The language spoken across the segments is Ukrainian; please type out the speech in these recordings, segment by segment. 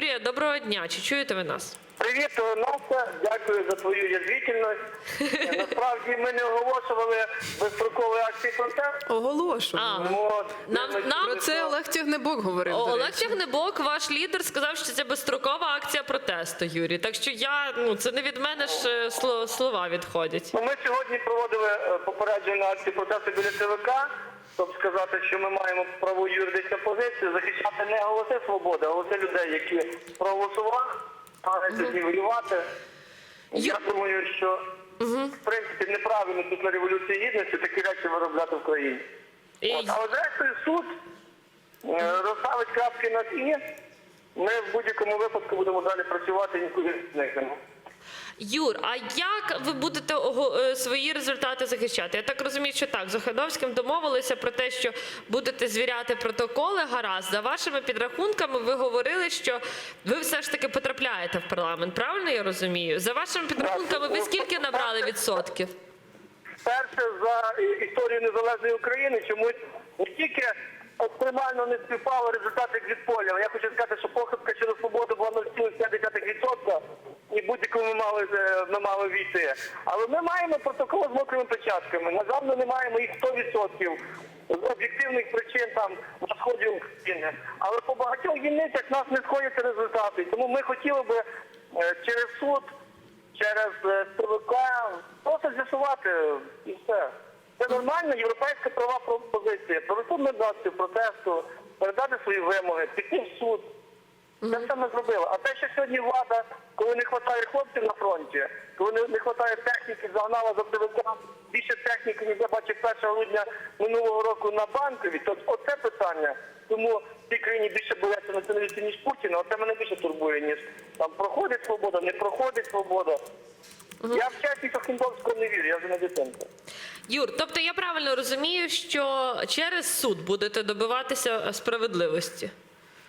доброго дня. Чи чуєте ви нас? Привіт, Настя. Дякую за твою язвительність. Е, Насправді ми не оголошували безстрокової акції протесту. Оголошую. От, Нам- ми нам Про це Олег Тягнебок говорив. до Олег речі. Тягнебок, ваш лідер, сказав, що це безстрокова акція протесту, Юрій. Так що я ну це не від мене ж е, сло- слова відходять. Ну, Ми сьогодні проводили е, попереджувальну акцію протесту біля ЦВК, щоб сказати, що ми маємо праву юридичну позицію, захищати не голоси свободи, а голоси людей, які проголосували, намагаються знівелювати. Я думаю, що в принципі неправильно після революції гідності такі речі виробляти в країні. От, але зрештою суд е, розставить крапки над і. Ми в будь-якому випадку будемо далі працювати і нікуди не зникнемо. Юр, а як ви будете е, свої результати захищати? Я так розумію, що так, з Охедовським домовилися про те, що будете звіряти протоколи. Гаразд, за вашими підрахунками, ви говорили, що ви все ж таки потрапляєте в парламент. Правильно я розумію? За вашими підрахунками, ви скільки набрали відсотків? Перше за історію незалежної України чомусь не тільки екстремально не співпали результати від поля. Я хочу сказати, що похибка через свободу була 0,5% і будь-якому ми мали е, ми мали війти. Але ми маємо протокол з мокрими печатками. На жаль, ми не маємо їх 100% з об'єктивних причин там на сході України. Але по багатьох дільницях нас не сходяться результати. Тому ми хотіли би е, через суд через е, ТВК просто з'ясувати і все. Це нормальна європейська права пропозиція. Провести медацію протесту, передати свої вимоги, піти в суд. Це все ми зробили. А те, що сьогодні влада, коли не вистачає хлопців на фронті, коли не вистачає техніки, загнала за ТВК більше техніки, ніж я бачив 1 грудня минулого року на банкові, то оце питання. Тому в цій країні більше бояться націоналістів, ніж Путіна. Оце мене більше турбує, ніж там проходить свобода, не проходить свобода. Я в часі Хіндовського не вірю, я вже не дитинка. Юр, тобто я правильно розумію, що через суд будете добиватися справедливості.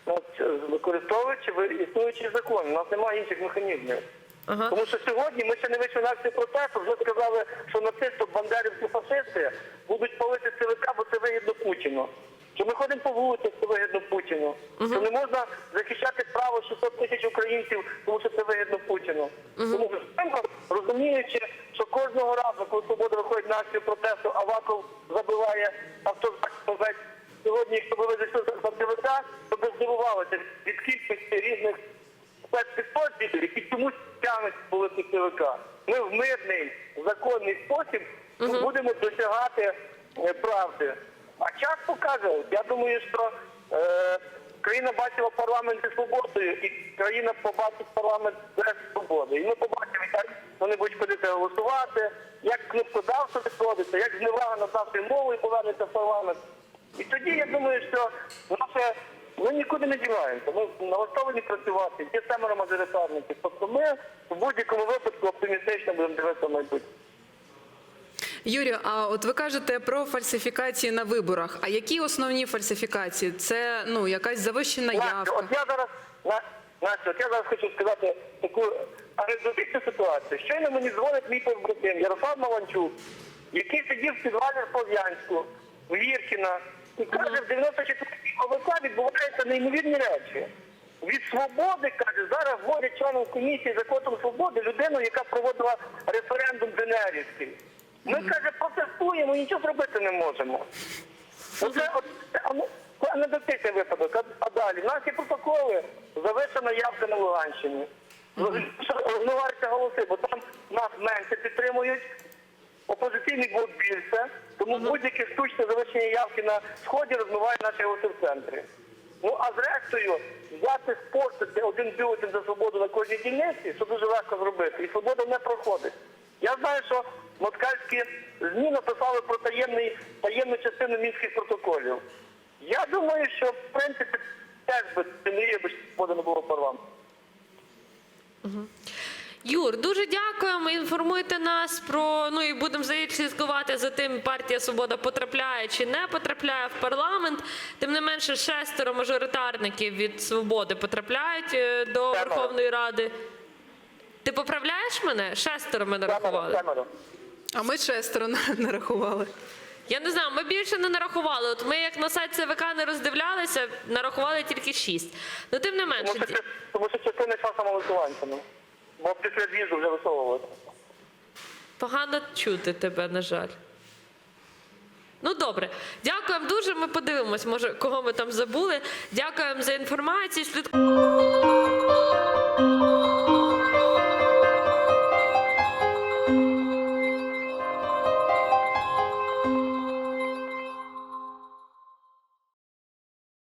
От, е, використовуючи ви- існуючий закон, у нас немає інших механізмів. Ага. Тому що сьогодні ми ще не вийшли на акцію протесту, вже сказали, що нацисти, бандерівці, фашисти будуть палити ЦВК, бо це вигідно Путіну. Що ми ходимо по вулицях, це вигідно Путіну. Що не можна захищати право 600 тисяч українців, тому що це вигідно Путіну. Тому розуміючи, що кожного разу, коли свобода виходить на акцію протесту, Аваков забиває автозак Сьогодні, якщо ви зайшли за ЦВК, то би здивувалися від кількості різних спецпідрозділів, які чомусь тягнуть полити ЦВК. Ми в мирний, законний спосіб будемо досягати е, правди. А час покаже. Я думаю, що е, країна бачила парламент зі свободою, і країна побачить парламент без свободи. І ми побачимо, як вони будуть ходити голосувати, як кнопкодавство відходиться, як зневага над нашою мовою повернеться в парламент. І тоді я думаю, що наше ми нікуди не діваємося. Ми налаштовані працювати, є семеро мажоритарників. Тобто ми в будь-якому випадку оптимістично будемо дивитися майбутнє. Юрію, а от ви кажете про фальсифікації на виборах. А які основні фальсифікації? Це ну якась завищена Настя, явка. от я зараз на Настя, от я зараз хочу сказати таку анекдотичну ситуацію. Щойно мені дзвонить мій побратим Ярослав Маланчук, який сидів в підвалі в Слов'янську, в Віркіна, і каже, в 94-й ОВК відбуваються неймовірні речі. Від свободи, каже, зараз вводять членом комісії за кодом свободи людину, яка проводила референдум Денерівський. Ми, каже, протестуємо, нічого зробити не можемо. Оце от це анекдотичний випадок. А, далі нас протоколи, завишена явка на Луганщині. Розмиваються голоси, бо там нас менше підтримують, опозиційний блок більше, тому будь-яке штучне завищення явки на сході розмиває наші голоси в центрі. Ну а зрештою, взяти спортити один бюлетень за свободу на кожній дільниці, що дуже легко зробити, і свобода не проходить. Я знаю, що москальські ЗМІ написали про таємний, таємну частину мінських протоколів. Я думаю, що в принципі теж би це не є, не було парламенту. Юр, дуже дякуємо. Інформуйте нас про ну і будемо слідкувати за тим, партія Свобода потрапляє чи не потрапляє в парламент. Тим не менше, шестеро мажоритарників від свободи потрапляють е, до Верховної Ради. Ти поправляєш мене? Шестеро ми нарахували. Семеро. А ми шестеро на- нарахували. Я не знаю, ми більше не нарахували. От ми як на сайт ЦВК не роздивлялися, нарахували тільки шість. Ну тим не менше. Тому що, тому що частина йшла самовисуванцями. Бо після в'їзду вже висовувалися. Погано чути тебе, на жаль. Ну добре, дякуємо дуже. Ми подивимось, може, кого ми там забули. Дякуємо за інформацію.